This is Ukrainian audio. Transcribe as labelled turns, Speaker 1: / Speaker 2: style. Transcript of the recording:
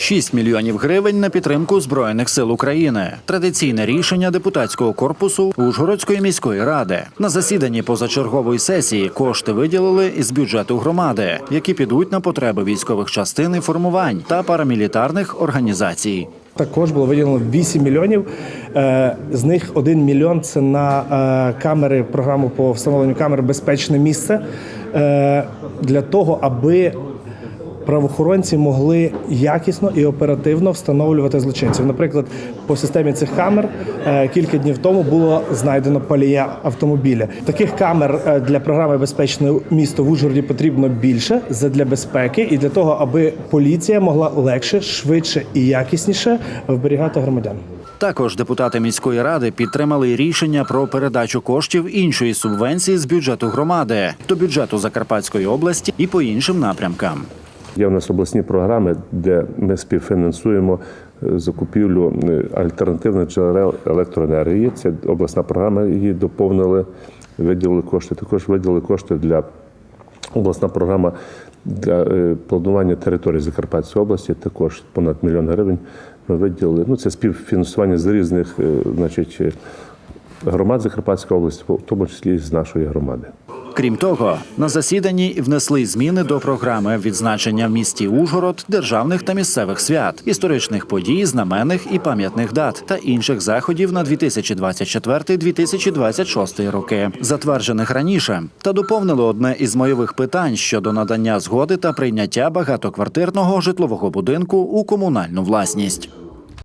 Speaker 1: 6 мільйонів гривень на підтримку збройних сил України. Традиційне рішення депутатського корпусу Ужгородської міської ради. На засіданні позачергової сесії кошти виділили із бюджету громади, які підуть на потреби військових частин і формувань та парамілітарних організацій.
Speaker 2: Також було виділено 8 мільйонів. Е, З них 1 мільйон це на е, камери, програму по встановленню камер Безпечне місце е, для того, аби правоохоронці могли якісно і оперативно встановлювати злочинців. Наприклад, по системі цих камер е, кілька днів тому було знайдено палія автомобіля. Таких камер е, для програми Безпечне місто в Ужгороді потрібно більше для безпеки і для того, аби поліція могла легше, швидше і якісніше вберігати громадян.
Speaker 1: Також депутати міської ради підтримали рішення про передачу коштів іншої субвенції з бюджету громади до бюджету Закарпатської області і по іншим напрямкам.
Speaker 3: Є в нас обласні програми, де ми співфінансуємо е, закупівлю е, альтернативних джерел електроенергії. Це обласна програма, її доповнили, виділили кошти. Також виділили кошти для обласна програма для е, планування території Закарпатської області. Також понад мільйон гривень ми виділили. Ну це співфінансування з різних, значить. Громад Закарпатської області, в тому числі і з нашої громади.
Speaker 1: Крім того, на засіданні внесли зміни до програми відзначення в місті Ужгород державних та місцевих свят, історичних подій, знаменних і пам'ятних дат та інших заходів на 2024-2026 роки, затверджених раніше, та доповнили одне із майових питань щодо надання згоди та прийняття багатоквартирного житлового будинку у комунальну власність.